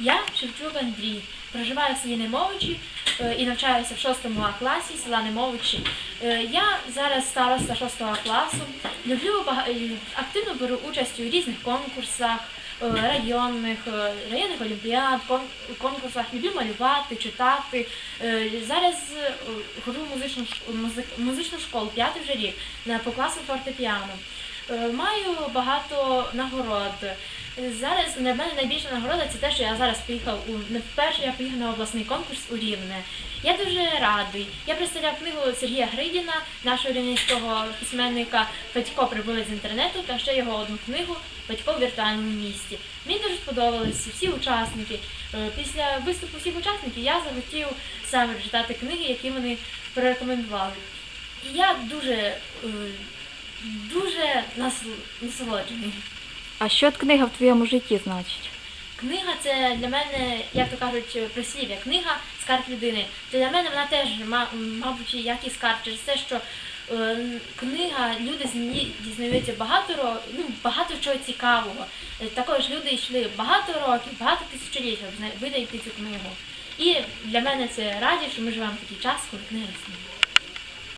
Я Шевчук Андрій, проживаю в селі Немовичі е, і навчаюся в 6 А класі села Немовичі. Е, Я зараз староста 6 класу. Люблю е, активно беру участь у різних конкурсах, районних, районних олімпіад, конкурсах. Люблю малювати, читати. Зараз ходжу в музичну музичну школу, п'ятий вже рік, по класу фортепіано. Маю багато нагород. Зараз для мене найбільша нагорода це те, що я зараз поїхав у не вперше я поїхав на обласний конкурс у Рівне. Я дуже радий. Я представляв книгу Сергія Гридіна, нашого рівненського письменника Батько прибулець з інтернету та ще його одну книгу Батько в віртуальному місті. Мені дуже сподобалися всі учасники. Е, Після виступу всіх учасників я захотів саме читати книги, які вони порекомендували. І я дуже, е, дуже насолоджений. А що книга в твоєму житті значить? Книга це для мене, як то кажуть, прислів'я. Книга скарб людини. Це для мене вона теж, мабуть, як і скарб, через те, що е, книга, люди з неї дізнаються багато ну, багато чого цікавого. Е, Також люди йшли багато років, багато тисячоліть, щоб видати цю книгу. І для мене це радість, що ми живемо в такий час, коли книга існує.